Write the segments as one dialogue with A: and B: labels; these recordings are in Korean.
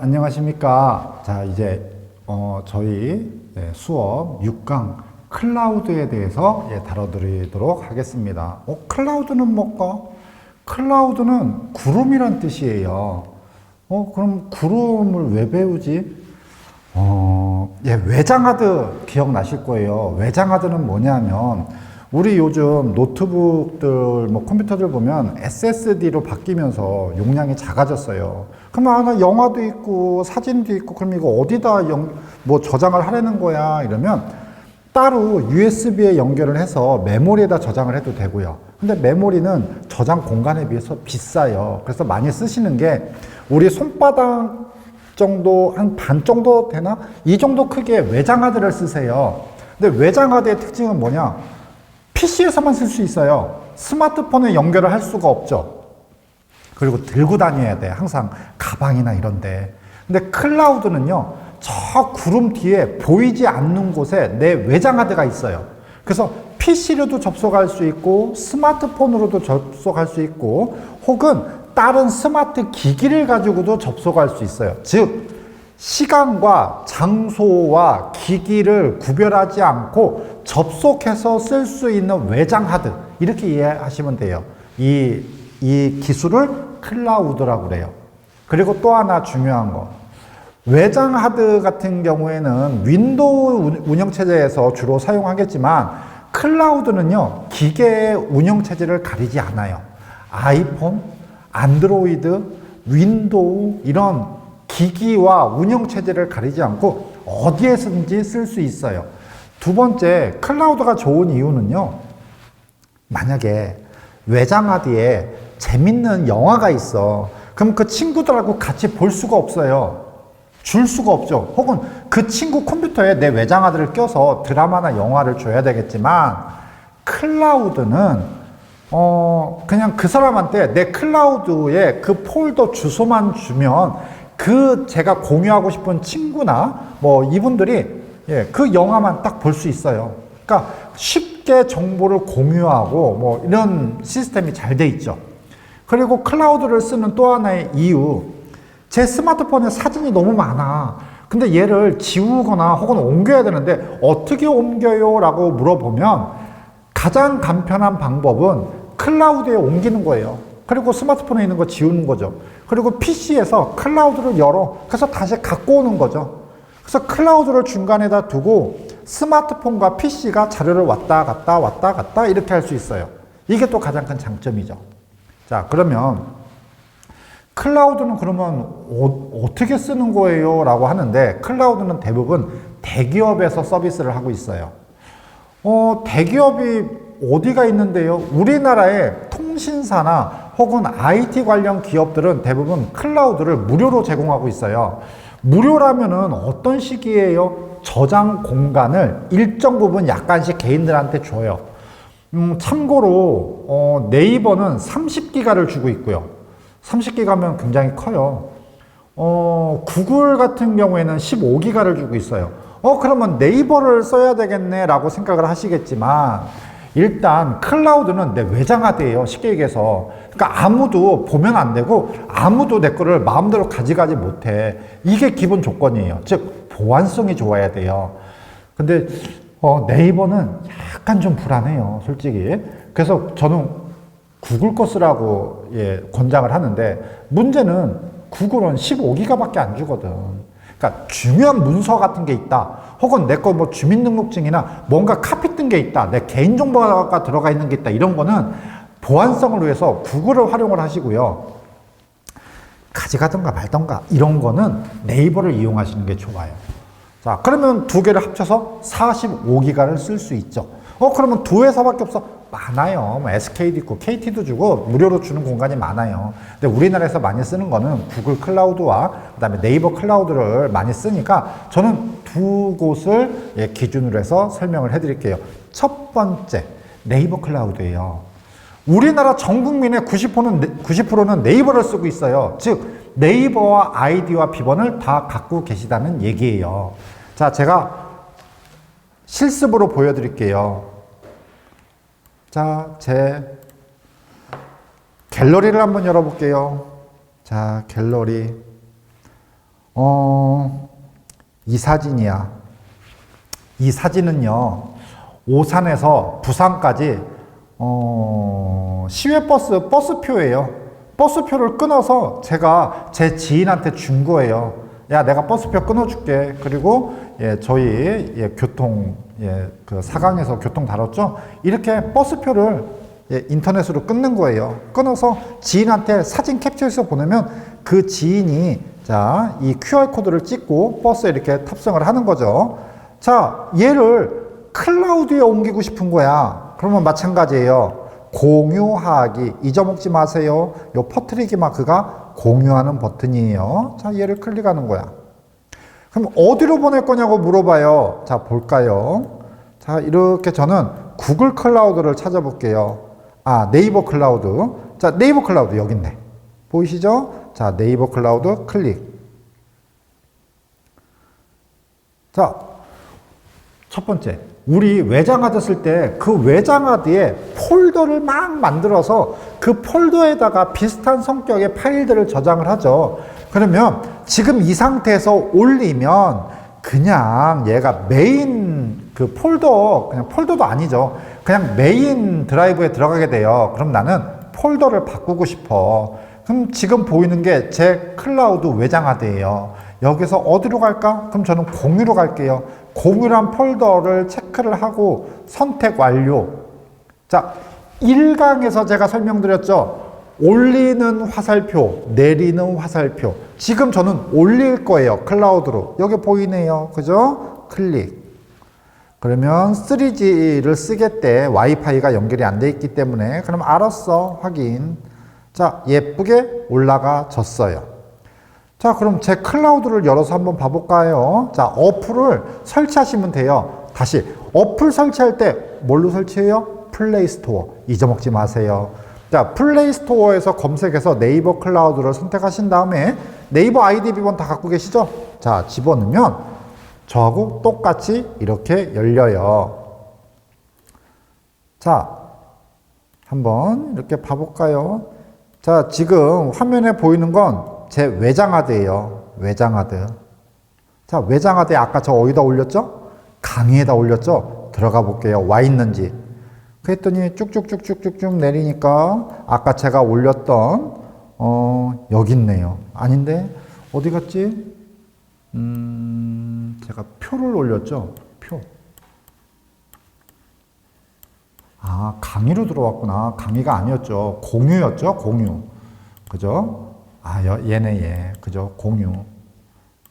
A: 자, 안녕하십니까. 자, 이제, 어, 저희 네, 수업 6강 클라우드에 대해서 예, 다뤄드리도록 하겠습니다. 어, 클라우드는 뭘까? 클라우드는 구름이란 뜻이에요. 어, 그럼 구름을 왜 배우지? 어, 예, 외장하드 기억나실 거예요. 외장하드는 뭐냐면, 우리 요즘 노트북들, 뭐 컴퓨터들 보면 SSD로 바뀌면서 용량이 작아졌어요. 그러면 아, 나 영화도 있고 사진도 있고 그럼 이거 어디다 영, 뭐 저장을 하려는 거야 이러면 따로 USB에 연결을 해서 메모리에다 저장을 해도 되고요. 근데 메모리는 저장 공간에 비해서 비싸요. 그래서 많이 쓰시는 게 우리 손바닥 정도 한 반 정도 되나? 이 정도 크기의 외장하드를 쓰세요. 근데 외장하드의 특징은 뭐냐? PC에서만 쓸 수 있어요. 스마트폰에 연결을 할 수가 없죠. 그리고 들고 다녀야 돼. 항상 가방이나 이런데. 근데 클라우드는요, 저 구름 뒤에 보이지 않는 곳에 내 외장하드가 있어요. 그래서 PC로도 접속할 수 있고, 스마트폰으로도 접속할 수 있고, 혹은 다른 스마트 기기를 가지고도 접속할 수 있어요. 즉, 시간과 장소와 기기를 구별하지 않고 접속해서 쓸 수 있는 외장 하드 이렇게 이해하시면 돼요. 이, 이 기술을 클라우드라고 그래요. 그리고 또 하나 중요한 거. 외장 하드 같은 경우에는 윈도우 운영체제에서 주로 사용하겠지만 클라우드는요, 기계의 운영체제를 가리지 않아요. 아이폰, 안드로이드, 윈도우, 이런 기기와 운영체제를 가리지 않고 어디에서든지 쓸 수 있어요. 두 번째, 클라우드가 좋은 이유는요, 만약에 외장하드에 재밌는 영화가 있어. 그럼 그 친구들하고 같이 볼 수가 없어요. 줄 수가 없죠. 혹은 그 친구 컴퓨터에 내 외장하드를 껴서 드라마나 영화를 줘야 되겠지만, 클라우드는 어, 그냥 그 사람한테 내 클라우드에 그 폴더 주소만 주면 그 제가 공유하고 싶은 친구나 뭐 이분들이 예, 그 영화만 딱 볼 수 있어요. 그러니까 쉽게 정보를 공유하고 뭐 이런 시스템이 잘 돼 있죠. 그리고 클라우드를 쓰는 또 하나의 이유. 제 스마트폰에 사진이 너무 많아. 근데 얘를 지우거나 혹은 옮겨야 되는데 어떻게 옮겨요? 라고 물어보면 가장 간편한 방법은 클라우드에 옮기는 거예요. 그리고 스마트폰에 있는 거 지우는 거죠. 그리고 PC에서 클라우드를 열어. 그래서 다시 갖고 오는 거죠. 그래서 클라우드를 중간에다 두고 스마트폰과 PC가 자료를 왔다 갔다 왔다 갔다 이렇게 할 수 있어요. 이게 또 가장 큰 장점이죠. 자, 그러면 클라우드는 그러면 어, 떻게 쓰는 거예요? 라고 하는데 클라우드는 대부분 대기업에서 서비스를 하고 있어요. 어, 대기업이 어디가 있는데요? 우리나라의 통신사나 혹은 IT 관련 기업들은 대부분 클라우드를 무료로 제공하고 있어요. 무료라면은 어떤 식이에요? 저장 공간을 일정 부분 약간씩 개인들한테 줘요. 음, 참고로 어, 네이버는 30기가를 주고 있고요. 30기가면 굉장히 커요. 어, 구글 같은 경우에는 15기가를 주고 있어요. 어, 그러면 네이버를 써야 되겠네 라고 생각을 하시겠지만 일단 클라우드는 내 외장하드예요. 쉽게 얘기해서. 그러니까 아무도 보면 안 되고 아무도 내 거를 마음대로 가져가지 못해. 이게 기본 조건이에요. 즉 보안성이 좋아야 돼요. 근데 어, 네이버는 약간 좀 불안해요. 솔직히. 그래서 저는 구글 거 쓰라고 예, 권장을 하는데 문제는 구글은 15기가밖에 안 주거든. 그러니까 중요한 문서 같은 게 있다. 혹은 내 거 뭐 주민등록증이나 뭔가 카피 뜬 게 있다. 내 개인정보가 들어가 있는 게 있다. 이런 거는 보안성을 위해서 구글을 활용을 하시고요. 가져가던가 말던가 이런 거는 네이버를 이용하시는 게 좋아요. 자, 그러면 두 개를 합쳐서 45기가를 쓸 수 있죠. 어, 그러면 두 회사밖에 없어? 많아요. 뭐 SK도 있고 KT도 주고 무료로 주는 공간이 많아요. 근데 우리나라에서 많이 쓰는 거는 구글 클라우드와 그다음에 네이버 클라우드를 많이 쓰니까 저는 두 곳을 예, 기준으로 해서 설명을 해드릴게요. 첫 번째 네이버 클라우드예요. 우리나라 전 국민의 90%는 90%는 네이버를 쓰고 있어요. 즉 네이버와 아이디와 비번을 다 갖고 계시다는 얘기예요. 자, 제가 실습으로 보여드릴게요. 자, 제 갤러리를 한번 열어볼게요. 자, 갤러리. 어, 이 사진이야. 이 사진은요, 오산에서 부산까지, 어, 시외버스, 버스표예요. 버스표를 끊어서 제가 제 지인한테 준 거예요. 야, 내가 버스표 끊어줄게. 그리고, 예, 저희, 예, 교통, 예, 그 사강에서 교통 다뤘죠? 이렇게 버스표를 예, 인터넷으로 끊는 거예요. 끊어서 지인한테 사진 캡처해서 보내면 그 지인이 자, 이 QR코드를 찍고 버스에 이렇게 탑승을 하는 거죠. 자, 얘를 클라우드에 옮기고 싶은 거야. 그러면 마찬가지예요. 공유하기. 잊어먹지 마세요. 요 퍼트리기 마크가 공유하는 버튼이에요. 자, 얘를 클릭하는 거야. 그럼 어디로 보낼 거냐고 물어봐요. 자, 볼까요? 자, 이렇게 저는 구글 클라우드를 찾아볼게요. 아, 네이버 클라우드. 자, 네이버 클라우드 여기 있네. 보이시죠? 자, 네이버 클라우드 클릭. 자, 첫 번째. 우리 외장하드 쓸 때 그 외장하드에 폴더를 막 만들어서 그 폴더에다가 비슷한 성격의 파일들을 저장을 하죠. 그러면 지금 이 상태에서 올리면 그냥 얘가 메인 그 폴더, 그냥 폴더도 아니죠. 그냥 메인 드라이브에 들어가게 돼요. 그럼 나는 폴더를 바꾸고 싶어. 그럼 지금 보이는 게 제 클라우드 외장하드예요. 여기서 어디로 갈까? 그럼 저는 공유로 갈게요. 공유란 폴더를 체크를 하고 선택 완료. 자, 1강에서 제가 설명드렸죠. 올리는 화살표, 내리는 화살표. 지금 저는 올릴 거예요. 클라우드로. 여기 보이네요. 그죠? 클릭. 그러면 3G를 쓰겠대. 와이파이가 연결이 안 돼 있기 때문에. 그럼 알았어. 확인. 자, 예쁘게 올라가 졌어요. 자, 그럼 제 클라우드를 열어서 한번 봐볼까요? 자, 어플을 설치하시면 돼요. 다시, 어플 설치할 때 뭘로 설치해요? 플레이 스토어. 잊어먹지 마세요. 자, 플레이 스토어에서 검색해서 네이버 클라우드를 선택하신 다음에 네이버 아이디 비번 다 갖고 계시죠? 자, 집어넣으면 저하고 똑같이 이렇게 열려요. 자, 한번 이렇게 봐볼까요? 자, 지금 화면에 보이는 건 제 외장하드예요. 외장하드. 자, 외장하드에 아까 저 어디다 올렸죠? 강의에다 올렸죠? 들어가 볼게요. 와 있는지. 그랬더니 쭉쭉쭉쭉쭉쭉 내리니까 아까 제가 올렸던 어, 여기 있네요. 아닌데 어디 갔지? 음, 제가 표를 올렸죠. 표. 아, 강의로 들어왔구나. 강의가 아니었죠. 공유였죠. 공유. 그죠? 아, 여, 얘네 얘. 그죠? 공유.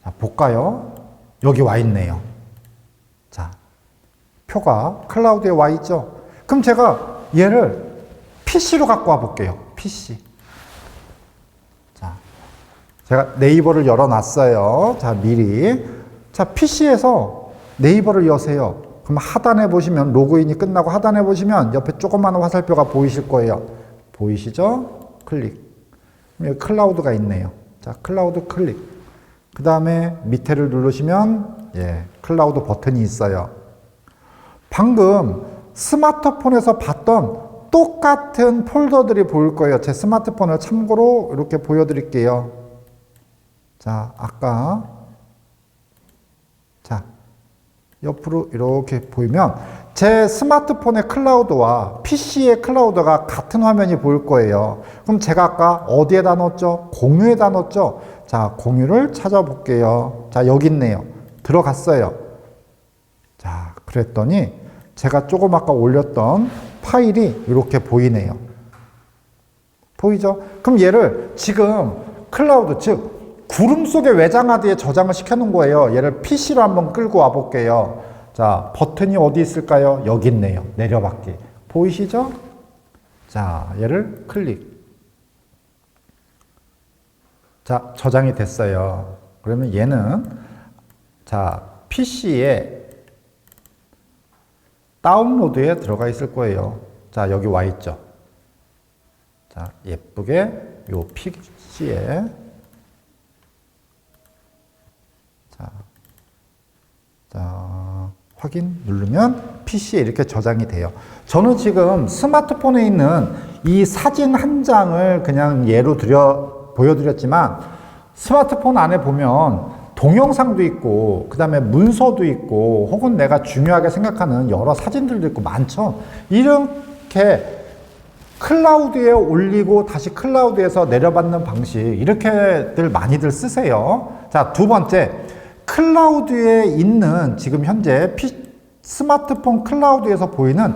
A: 자, 볼까요? 여기 와 있네요. 자, 표가 클라우드에 와 있죠. 그럼 제가 얘를 PC로 갖고 와 볼게요. PC. 자, 제가 네이버를 열어놨어요. 자, 미리. 자, PC에서 네이버를 여세요. 그럼 하단에 보시면 로그인이 끝나고 하단에 보시면 옆에 조그마한 화살표가 보이실 거예요. 보이시죠? 클릭. 여기 클라우드가 있네요. 자, 클라우드 클릭. 그 다음에 밑에를 누르시면 예, 클라우드 버튼이 있어요. 방금 스마트폰에서 봤던 똑같은 폴더들이 보일 거예요. 제 스마트폰을 참고로 이렇게 보여드릴게요. 자, 아까 자 옆으로 이렇게 보이면 제 스마트폰의 클라우드와 PC의 클라우드가 같은 화면이 보일 거예요. 그럼 제가 아까 어디에다 넣었죠? 공유에다 넣었죠? 자, 공유를 찾아볼게요. 자, 여기 있네요. 들어갔어요. 자, 그랬더니 제가 조금 아까 올렸던 파일이 이렇게 보이네요. 보이죠? 그럼 얘를 지금 클라우드, 즉, 구름 속의 외장하드에 저장을 시켜놓은 거예요. 얘를 PC로 한번 끌고 와볼게요. 자, 버튼이 어디 있을까요? 여기 있네요. 내려받기. 보이시죠? 자, 얘를 클릭. 자, 저장이 됐어요. 그러면 얘는 자, PC에 다운로드에 들어가 있을 거예요. 자, 여기 와 있죠. 자, 예쁘게 요 PC에 자, 확인 누르면 PC에 이렇게 저장이 돼요. 저는 지금 스마트폰에 있는 이 사진 한 장을 그냥 예로 드려 보여드렸지만 스마트폰 안에 보면 동영상도 있고, 그 다음에 문서도 있고, 혹은 내가 중요하게 생각하는 여러 사진들도 있고 많죠. 이렇게 클라우드에 올리고 다시 클라우드에서 내려받는 방식, 이렇게들 많이들 쓰세요. 자, 두 번째. 클라우드에 있는 지금 현재 피- 스마트폰 클라우드에서 보이는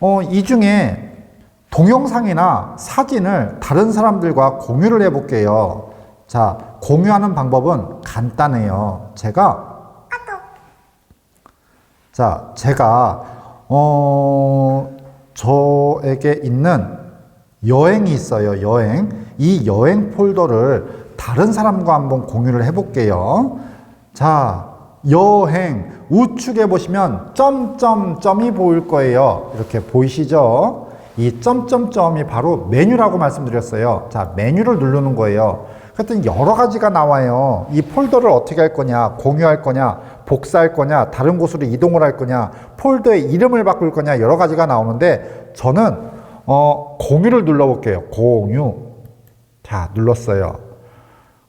A: 어, 이 중에 동영상이나 사진을 다른 사람들과 공유를 해 볼게요. 자, 공유하는 방법은 간단해요. 제가 자, 제가 어 저에게 있는 여행이 있어요. 여행. 이 여행 폴더를 다른 사람과 한번 공유를 해 볼게요. 자, 여행 우측에 보시면 점점점이 보일 거예요. 이렇게 보이시죠? 이 점점점이 바로 메뉴라고 말씀드렸어요. 자, 메뉴를 누르는 거예요. 그랬더니 여러 가지가 나와요. 이 폴더를 어떻게 할 거냐, 공유할 거냐, 복사할 거냐, 다른 곳으로 이동을 할 거냐, 폴더의 이름을 바꿀 거냐, 여러 가지가 나오는데 저는 어, 공유를 눌러볼게요. 공유. 자, 눌렀어요.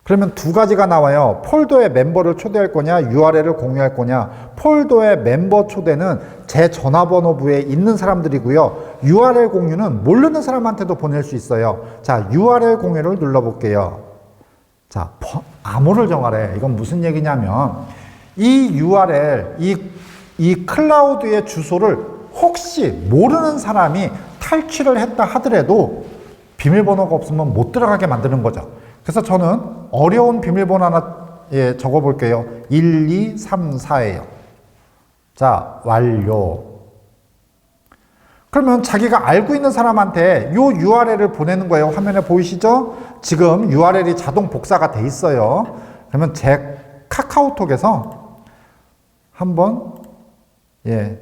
A: 그러면 두 가지가 나와요. 폴더에 멤버를 초대할 거냐, URL을 공유할 거냐. 폴더의 멤버 초대는 제 전화번호부에 있는 사람들이고요. URL 공유는 모르는 사람한테도 보낼 수 있어요. 자, URL 공유를 눌러볼게요. 자, 퍼- 암호를 정하래. 이건 무슨 얘기냐면, 이 URL, 이, 이 클라우드의 주소를 혹시 모르는 사람이 탈취를 했다 하더라도 비밀번호가 없으면 못 들어가게 만드는 거죠. 그래서 저는 어려운 비밀번호 하나 예, 적어 볼게요. 1, 2, 3, 4예요. 자, 완료. 그러면 자기가 알고 있는 사람한테 요 URL을 보내는 거예요. 화면에 보이시죠? 지금 URL이 자동 복사가 돼 있어요. 그러면 제 카카오톡에서 한번 예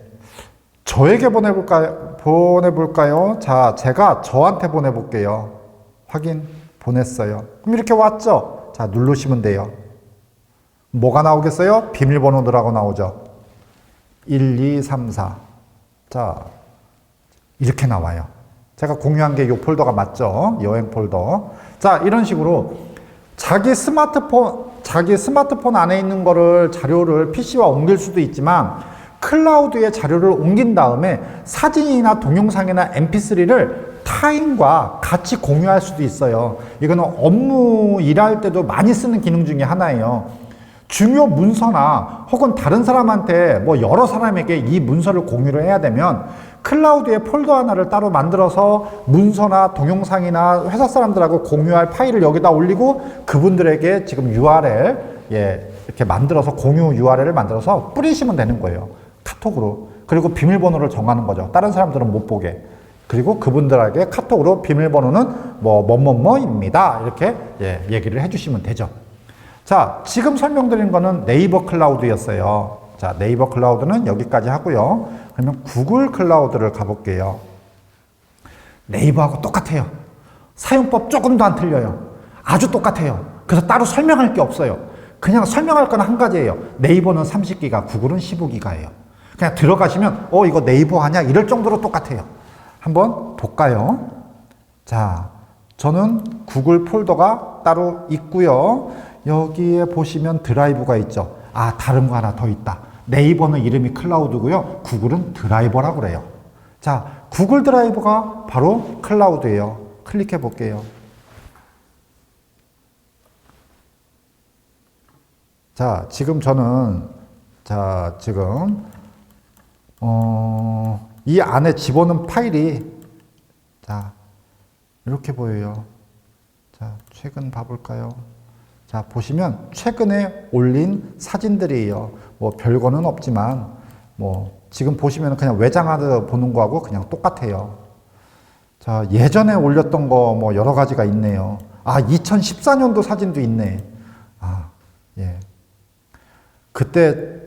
A: 저에게 보내볼까요? 보내볼까요? 자, 제가 저한테 보내볼게요. 확인 보냈어요. 그럼 이렇게 왔죠? 자, 누르시면 돼요. 뭐가 나오겠어요? 비밀번호들하고 나오죠. 1, 2, 3, 4. 자, 이렇게 나와요. 제가 공유한 게 이 폴더가 맞죠? 여행 폴더. 자, 이런 식으로 자기 스마트폰, 자기 스마트폰 안에 있는 거를 자료를 PC와 옮길 수도 있지만 클라우드에 자료를 옮긴 다음에 사진이나 동영상이나 mp3를 타인과 같이 공유할 수도 있어요. 이거는 업무 일할 때도 많이 쓰는 기능 중에 하나예요. 중요 문서나 혹은 다른 사람한테 뭐 여러 사람에게 이 문서를 공유를 해야 되면 클라우드에 폴더 하나를 따로 만들어서 문서나 동영상이나 회사 사람들하고 공유할 파일을 여기다 올리고 그분들에게 지금 URL 예 이렇게 만들어서 공유 URL을 만들어서 뿌리시면 되는 거예요 카톡으로 그리고 비밀번호를 정하는 거죠 다른 사람들은 못 보게 그리고 그분들에게 카톡으로 비밀번호는 뭐 뭐뭐뭐입니다 이렇게 예 얘기를 해주시면 되죠. 자, 지금 설명드린 거는 네이버 클라우드였어요. 자, 네이버 클라우드는 여기까지 하고요. 그러면 구글 클라우드를 가볼게요. 네이버하고 똑같아요. 사용법 조금도 안 틀려요. 아주 똑같아요. 그래서 따로 설명할 게 없어요. 그냥 설명할 건 한 가지예요. 네이버는 30기가, 구글은 15기가예요. 그냥 들어가시면, 어, 이거 네이버 하냐? 이럴 정도로 똑같아요. 한번 볼까요? 자, 저는 구글 폴더가 따로 있고요. 여기에 보시면 드라이브가 있죠. 아, 다른 거 하나 더 있다. 네이버는 이름이 클라우드고요. 구글은 드라이버라고 그래요. 자, 구글 드라이버가 바로 클라우드예요. 클릭해 볼게요. 자, 지금 저는 자, 지금 어, 이 안에 집어넣은 파일이 자, 이렇게 보여요. 자, 최근 봐볼까요? 자, 보시면 최근에 올린 사진들이에요. 뭐 별거는 없지만 뭐 지금 보시면 그냥 외장하드 보는 거하고 그냥 똑같아요. 자, 예전에 올렸던 거 뭐 여러 가지가 있네요. 아, 2014년도 사진도 있네. 아, 예. 그때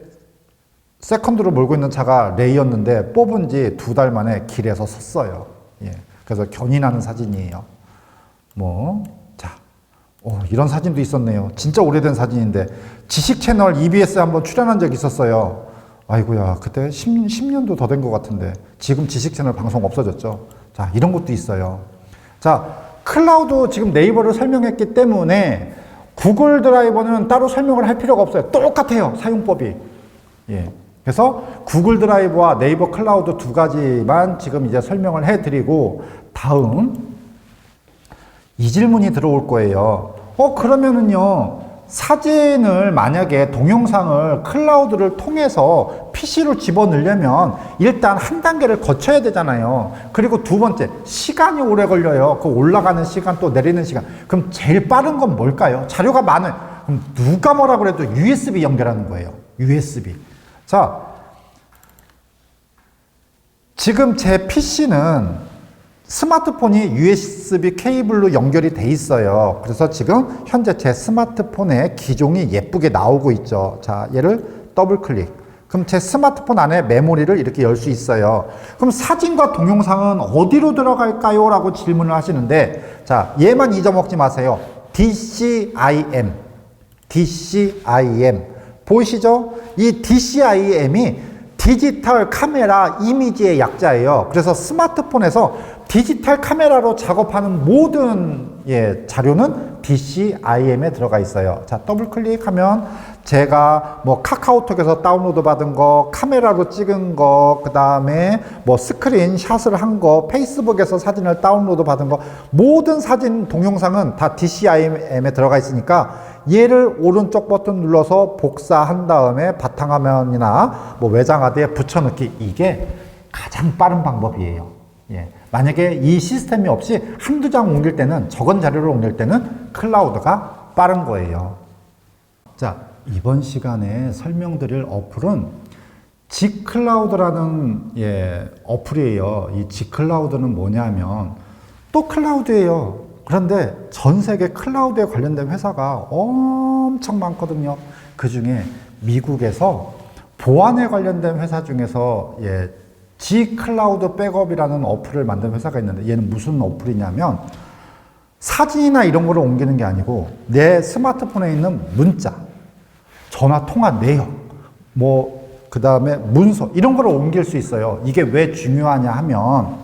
A: 세컨드로 몰고 있는 차가 레이였는데 뽑은 지 두 달 만에 길에서 섰어요. 예. 그래서 견인하는 사진이에요. 뭐, 자, 오, 이런 사진도 있었네요. 진짜 오래된 사진인데, 지식 채널 EBS에 한번 출연한 적이 있었어요. 아이고야, 그때 10, 10 년도 더 된 것 같은데, 지금 지식 채널 방송 없어졌죠. 자, 이런 것도 있어요. 자, 클라우드 지금 네이버를 설명했기 때문에, 구글 드라이버는 따로 설명을 할 필요가 없어요. 똑같아요. 사용법이. 예. 그래서 구글 드라이브와 네이버 클라우드 두 가지만 지금 이제 설명을 해 드리고 다음 이 질문이 들어올 거예요. 어, 그러면은요, 사진을 만약에 동영상을 클라우드를 통해서 PC로 집어넣으려면 일단 한 단계를 거쳐야 되잖아요. 그리고 두 번째, 시간이 오래 걸려요. 그 올라가는 시간 또 내리는 시간. 그럼 제일 빠른 건 뭘까요? 자료가 많아요. 그럼 누가 뭐라 그래도 USB 연결하는 거예요. USB. 자, 지금 제 PC는 스마트폰이 USB 케이블로 연결이 돼 있어요. 그래서 지금 현재 제 스마트폰에 기종이 예쁘게 나오고 있죠. 자, 얘를 더블 클릭. 그럼 제 스마트폰 안에 메모리를 이렇게 열 수 있어요. 그럼 사진과 동영상은 어디로 들어갈까요? 라고 질문을 하시는데, 자, 얘만 잊어먹지 마세요. DCIM. DCIM. 보이시죠? 이 DCIM이 디지털 카메라 이미지의 약자예요. 그래서 스마트폰에서 디지털 카메라로 작업하는 모든 예, 자료는 DCIM에 들어가 있어요. 자, 더블 클릭하면 제가 뭐 카카오톡에서 다운로드 받은 거, 카메라로 찍은 거, 그 다음에 뭐 스크린 샷을 한 거, 페이스북에서 사진을 다운로드 받은 거, 모든 사진, 동영상은 다 DCIM에 들어가 있으니까 얘를 오른쪽 버튼 눌러서 복사한 다음에 바탕화면이나 뭐 외장하드에 붙여넣기 이게 가장 빠른 방법이에요. 예. 만약에 이 시스템이 없이 한두 장 옮길 때는 적은 자료를 옮길 때는 클라우드가 빠른 거예요. 자, 이번 시간에 설명드릴 어플은 G클라우드라는 예, 어플이에요. 이 G클라우드는 뭐냐면 또 클라우드예요. 그런데 전 세계 클라우드에 관련된 회사가 엄청 많거든요. 그 중에 미국에서 보안에 관련된 회사 중에서 예, G 클라우드 백업이라는 어플을 만든 회사가 있는데 얘는 무슨 어플이냐면 사진이나 이런 거를 옮기는 게 아니고 내 스마트폰에 있는 문자, 전화 통화 내역, 뭐 그 다음에 문서 이런 거를 옮길 수 있어요. 이게 왜 중요하냐 하면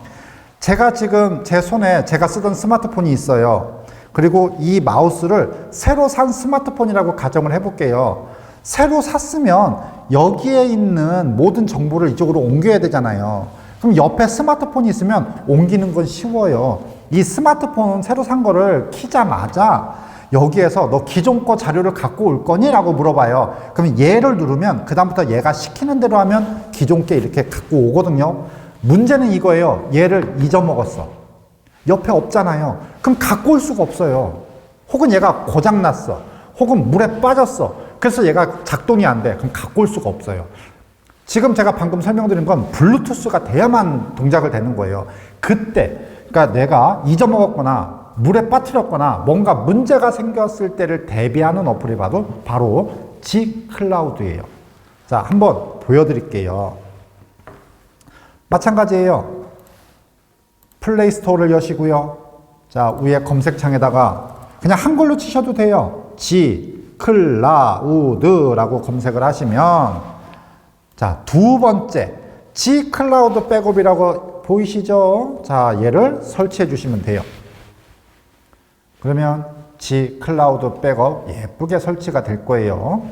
A: 제가 지금 제 손에 제가 쓰던 스마트폰이 있어요. 그리고 이 마우스를 새로 산 스마트폰이라고 가정을 해볼게요. 새로 샀으면 여기에 있는 모든 정보를 이쪽으로 옮겨야 되잖아요. 그럼 옆에 스마트폰이 있으면 옮기는 건 쉬워요. 이 스마트폰 새로 산 거를 키자마자 여기에서 너 기존 거 자료를 갖고 올 거니? 라고 물어봐요. 그러면 얘를 누르면 그다음부터 얘가 시키는 대로 하면 기존 게 이렇게 갖고 오거든요. 문제는 이거예요. 얘를 잊어먹었어. 옆에 없잖아요. 그럼 갖고 올 수가 없어요. 혹은 얘가 고장났어. 혹은 물에 빠졌어. 그래서 얘가 작동이 안 돼. 그럼 갖고 올 수가 없어요. 지금 제가 방금 설명드린 건 블루투스가 돼야만 동작을 되는 거예요. 그때, 그러니까 내가 잊어먹었거나 물에 빠뜨렸거나 뭔가 문제가 생겼을 때를 대비하는 어플이 바로, 바로 G 클라우드예요. 자, 한번 보여드릴게요. 마찬가지예요. 플레이 스토어를 여시고요. 자, 위에 검색창에다가 그냥 한글로 치셔도 돼요. G 클라우드라고 검색을 하시면 자, 두 번째 G 클라우드 백업이라고 보이시죠? 자, 얘를 설치해 주시면 돼요. 그러면 G 클라우드 백업 예쁘게 설치가 될 거예요.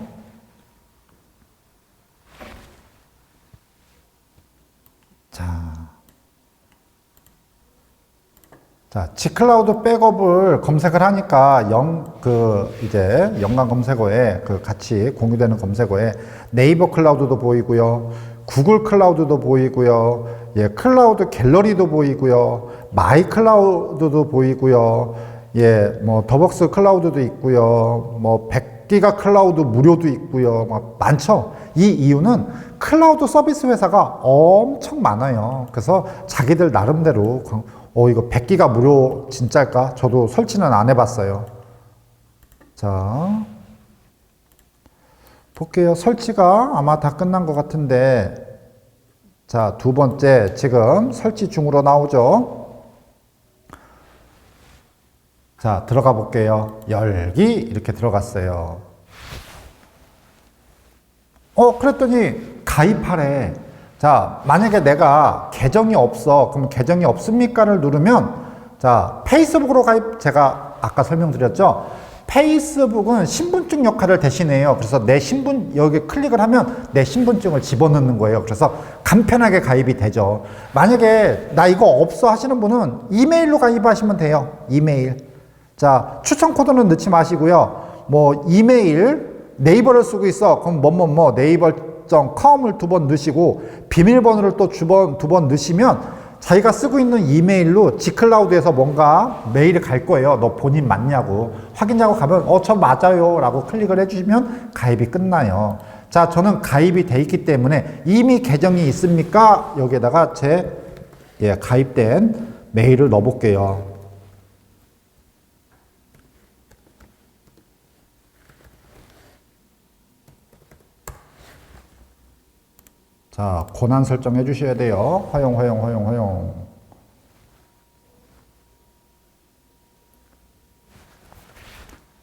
A: 자, G클라우드 백업을 검색을 하니까 영, 그, 이제 연관 검색어에 그 같이 공유되는 검색어에 네이버 클라우드도 보이고요. 구글 클라우드도 보이고요. 예, 클라우드 갤러리도 보이고요. 마이 클라우드도 보이고요. 예, 뭐 더벅스 클라우드도 있고요. 뭐 100기가 클라우드 무료도 있고요. 막 많죠. 이 이유는 클라우드 서비스 회사가 엄청 많아요. 그래서 자기들 나름대로 어 이거 100기가 무료 진짜일까? 저도 설치는 안 해봤어요. 자 볼게요. 설치가 아마 다 끝난 것 같은데 자 두 번째 지금 설치 중으로 나오죠. 자, 들어가 볼게요. 열기 이렇게 들어갔어요. 어, 그랬더니 가입하래. 자, 만약에 내가 계정이 없어. 그럼 계정이 없습니까를 누르면 자, 페이스북으로 가입 제가 아까 설명드렸죠. 페이스북은 신분증 역할을 대신해요. 그래서 내 신분 여기 클릭을 하면 내 신분증을 집어넣는 거예요. 그래서 간편하게 가입이 되죠. 만약에 나 이거 없어 하시는 분은 이메일로 가입하시면 돼요. 이메일. 자, 추천 코드는 넣지 마시고요. 뭐 이메일 네이버를 쓰고 있어. 그럼 뭐뭐뭐 네이버 .com을 두 번 넣으시고 비밀번호를 또 두번 두 번 넣으시면 자기가 쓰고 있는 이메일로 지클라우드에서 뭔가 메일이 갈 거예요. 너 본인 맞냐고. 확인하고 가면, 어, 저 맞아요. 라고 클릭을 해주시면 가입이 끝나요. 자, 저는 가입이 돼 있기 때문에 이미 계정이 있습니까? 여기에다가 제, 예, 가입된 메일을 넣어볼게요. 자, 권한 설정해 주셔야 돼요. 허용, 허용, 허용, 허용.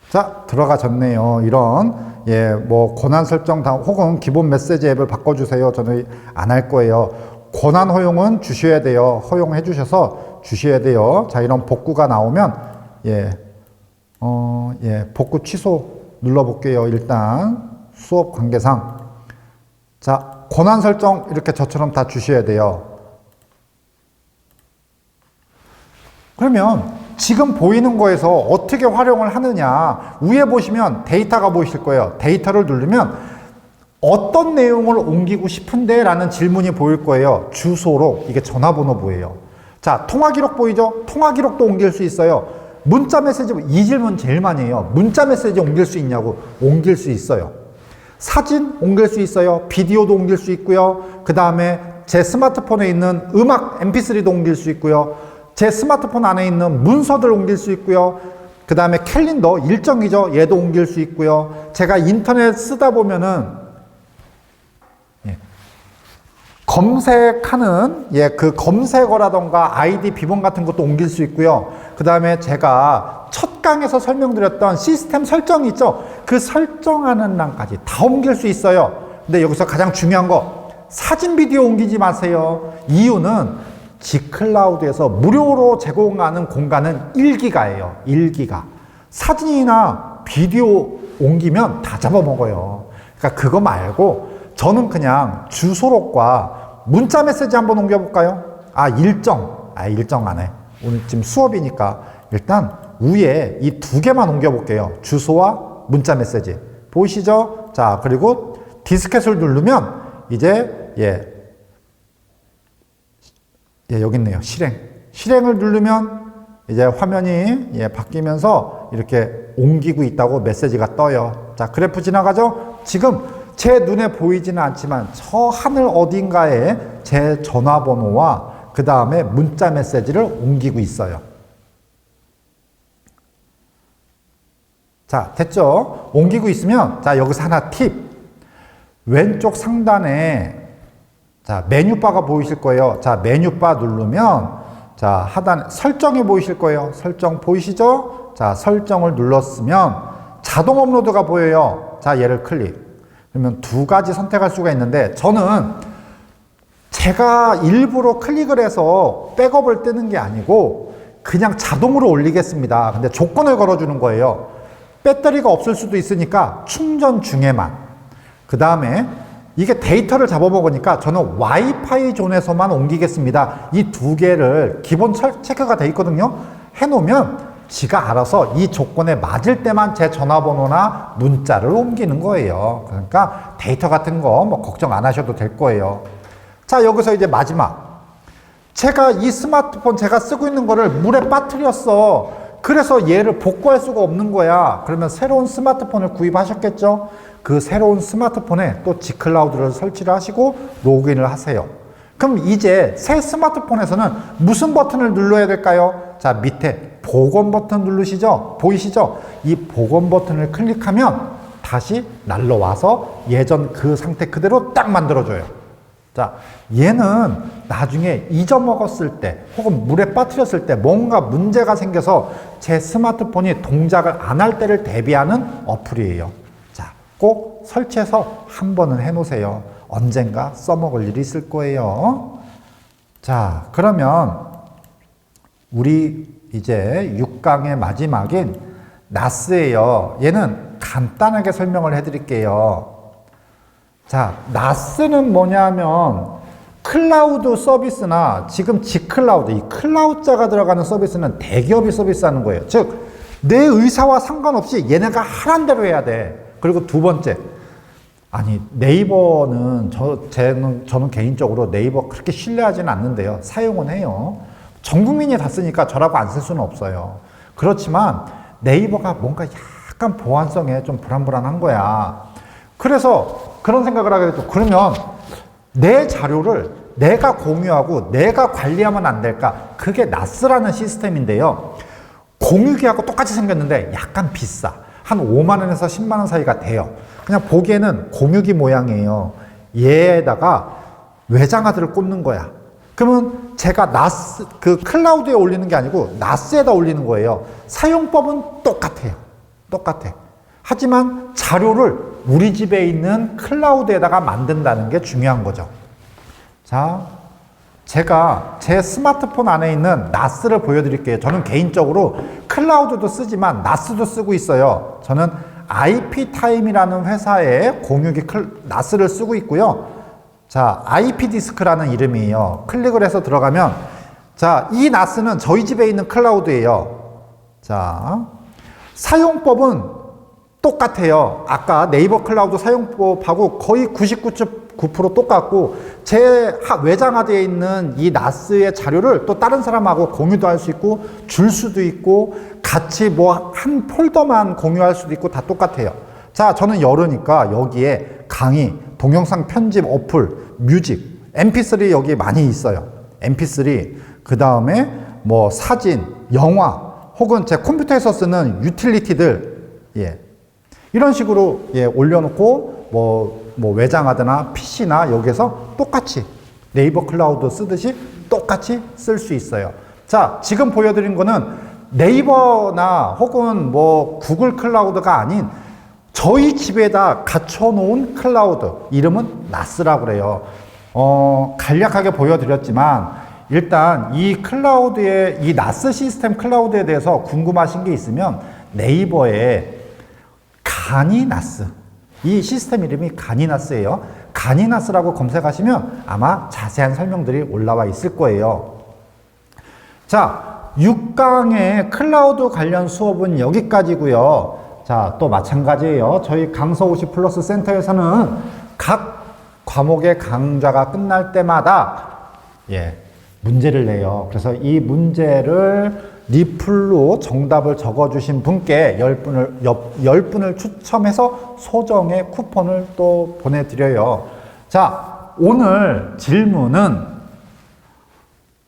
A: 자, 들어가졌네요. 이런, 예, 뭐, 권한 설정 다, 혹은 기본 메시지 앱을 바꿔주세요. 저는 안 할 거예요. 권한 허용은 주셔야 돼요. 허용해 주셔서 주셔야 돼요. 자, 이런 복구가 나오면, 예, 어, 예, 복구 취소 눌러볼게요. 일단, 수업 관계상. 자, 권한 설정 이렇게 저처럼 다 주셔야 돼요. 그러면 지금 보이는 거에서 어떻게 활용을 하느냐. 위에 보시면 데이터가 보이실 거예요. 데이터를 누르면 어떤 내용을 옮기고 싶은데 라는 질문이 보일 거예요. 주소로. 이게 전화번호부예요. 자, 통화 기록 보이죠? 통화 기록도 옮길 수 있어요. 문자 메시지, 이 질문 제일 많이 해요. 문자 메시지 옮길 수 있냐고. 옮길 수 있어요. 사진 옮길 수 있어요. 비디오도 옮길 수 있고요. 그 다음에 제 스마트폰에 있는 음악 mp3도 옮길 수 있고요. 제 스마트폰 안에 있는 문서들 옮길 수 있고요. 그 다음에 캘린더 일정이죠. 얘도 옮길 수 있고요. 제가 인터넷 쓰다 보면은 예. 검색하는 예, 그 검색어라던가 아이디 비번 같은 것도 옮길 수 있고요. 그 다음에 제가 첫 강에서 설명드렸던 시스템 설정 있죠? 그 설정하는 란까지 다 옮길 수 있어요. 근데 여기서 가장 중요한 거 사진 비디오 옮기지 마세요. 이유는 G클라우드에서 무료로 제공하는 공간은 1기가예요. 1기가. 사진이나 비디오 옮기면 다 잡아먹어요. 그러니까 그거 말고 저는 그냥 주소록과 문자 메시지 한번 옮겨볼까요? 아, 일정. 아, 일정 안 해. 오늘 지금 수업이니까 일단 위에 이 두 개만 옮겨볼게요. 주소와 문자 메시지. 보이시죠? 자, 그리고 디스켓을 누르면 이제, 예. 예, 여기 있네요. 실행. 실행을 누르면 이제 화면이 예, 바뀌면서 이렇게 옮기고 있다고 메시지가 떠요. 자, 그래프 지나가죠? 지금 제 눈에 보이지는 않지만 저 하늘 어딘가에 제 전화번호와 그 다음에 문자 메시지를 옮기고 있어요. 자, 됐죠? 옮기고 있으면, 자, 여기서 하나 팁. 왼쪽 상단에, 자, 메뉴바가 보이실 거예요. 자, 메뉴바 누르면, 자, 하단, 설정이 보이실 거예요. 설정 보이시죠? 자, 설정을 눌렀으면 자동 업로드가 보여요. 자, 얘를 클릭. 그러면 두 가지 선택할 수가 있는데, 저는 제가 일부러 클릭을 해서 백업을 뜨는 게 아니고, 그냥 자동으로 올리겠습니다. 근데 조건을 걸어주는 거예요. 배터리가 없을 수도 있으니까 충전 중에만. 그 다음에 이게 데이터를 잡아먹으니까 저는 와이파이 존에서만 옮기겠습니다. 이 두 개를 기본 체크가 돼 있거든요. 해놓으면 지가 알아서 이 조건에 맞을 때만 제 전화번호나 문자를 옮기는 거예요. 그러니까 데이터 같은 거 뭐 걱정 안 하셔도 될 거예요. 자, 여기서 이제 마지막. 제가 이 스마트폰 제가 쓰고 있는 거를 물에 빠뜨렸어. 그래서 얘를 복구할 수가 없는 거야. 그러면 새로운 스마트폰을 구입하셨겠죠? 그 새로운 스마트폰에 또 G클라우드를 설치를 하시고 로그인을 하세요. 그럼 이제 새 스마트폰에서는 무슨 버튼을 눌러야 될까요? 자, 밑에 복원 버튼 누르시죠? 보이시죠? 이 복원 버튼을 클릭하면 다시 날라와서 예전 그 상태 그대로 딱 만들어줘요. 자, 얘는 나중에 잊어먹었을 때 혹은 물에 빠뜨렸을 때 뭔가 문제가 생겨서 제 스마트폰이 동작을 안 할 때를 대비하는 어플이에요. 자, 꼭 설치해서 한 번은 해놓으세요. 언젠가 써먹을 일이 있을 거예요. 자, 그러면 우리 이제 6강의 마지막인 나스예요. 얘는 간단하게 설명을 해드릴게요. 자, 나스는 뭐냐면 클라우드 서비스나 지금 지클라우드, 이 클라우드자가 들어가는 서비스는 대기업이 서비스하는 거예요. 즉, 내 의사와 상관없이 얘네가 하란 대로 해야 돼. 그리고 두 번째, 아니 네이버는 저 저는 저는 개인적으로 네이버 그렇게 신뢰하지는 않는데요. 사용은 해요. 전 국민이 다 쓰니까 저라고 안 쓸 수는 없어요. 그렇지만 네이버가 뭔가 약간 보안성에 좀 불안불안한 거야. 그래서 그런 생각을 하게 됐죠. 그러면 내 자료를 내가 공유하고 내가 관리하면 안 될까? 그게 나스라는 시스템인데요. 공유기하고 똑같이 생겼는데 약간 비싸. 한 5만 원에서 10만 원 사이가 돼요. 그냥 보기에는 공유기 모양이에요. 얘에다가 외장하드를 꽂는 거야. 그러면 제가 나스 그 클라우드에 올리는 게 아니고 나스에다 올리는 거예요. 사용법은 똑같아요. 똑같아. 하지만 자료를 우리 집에 있는 클라우드에다가 만든다는 게 중요한 거죠. 자, 제가 제 스마트폰 안에 있는 나스를 보여드릴게요. 저는 개인적으로 클라우드도 쓰지만 나스도 쓰고 있어요. 저는 IP 타임이라는 회사의 공유기 클, 나스를 쓰고 있고요. 자, IP 디스크라는 이름이에요. 클릭을 해서 들어가면 자, 이 나스는 저희 집에 있는 클라우드예요. 자, 사용법은 똑같아요. 아까 네이버 클라우드 사용법하고 거의 99.9% 똑같고 제 하- 외장 하드에 있는 이 나스의 자료를 또 다른 사람하고 공유도 할 수 있고 줄 수도 있고 같이 뭐 한 폴더만 공유할 수도 있고 다 똑같아요. 자, 저는 열으니까 여기에 강의, 동영상 편집 어플, 뮤직, mp3 여기 많이 있어요. mp3, 그 다음에 뭐 사진, 영화, 혹은 제 컴퓨터에서 쓰는 유틸리티들, 예. 이런 식으로 예, 올려놓고 뭐, 뭐 외장하드나 PC나 여기서 똑같이 네이버 클라우드 쓰듯이 똑같이 쓸 수 있어요. 자, 지금 보여드린 거는 네이버나 혹은 뭐 구글 클라우드가 아닌 저희 집에다 갖춰놓은 클라우드 이름은 나스라고 그래요. 어, 간략하게 보여드렸지만 일단 이 클라우드의 이 나스 시스템 클라우드에 대해서 궁금하신 게 있으면 네이버에 가니나스 이 시스템 이름이 가니나스예요. 가니나스라고 검색하시면 아마 자세한 설명들이 올라와 있을 거예요. 자, 6강의 클라우드 관련 수업은 여기까지고요. 자, 또 마찬가지예요. 저희 강서우시 플러스 센터에서는 각 과목의 강좌가 끝날 때마다 예, 문제를 내요. 그래서 이 문제를 리플로 정답을 적어주신 분께 10분을, 10분을 추첨해서 소정의 쿠폰을 또 보내드려요. 자, 오늘 질문은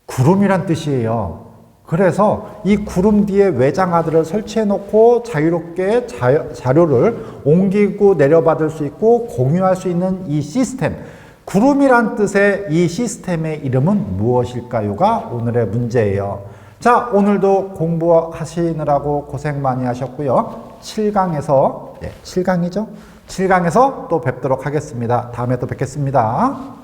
A: 구름이란 뜻이에요. 그래서 이 구름 뒤에 외장하드를 설치해 놓고 자유롭게 자, 자료를 옮기고 내려받을 수 있고 공유할 수 있는 이 시스템. 구름이란 뜻의 이 시스템의 이름은 무엇일까요가 오늘의 문제예요. 자, 오늘도 공부하시느라고 고생 많이 하셨고요. 7강에서, 네, 7강이죠? 7강에서 또 뵙도록 하겠습니다. 다음에 또 뵙겠습니다.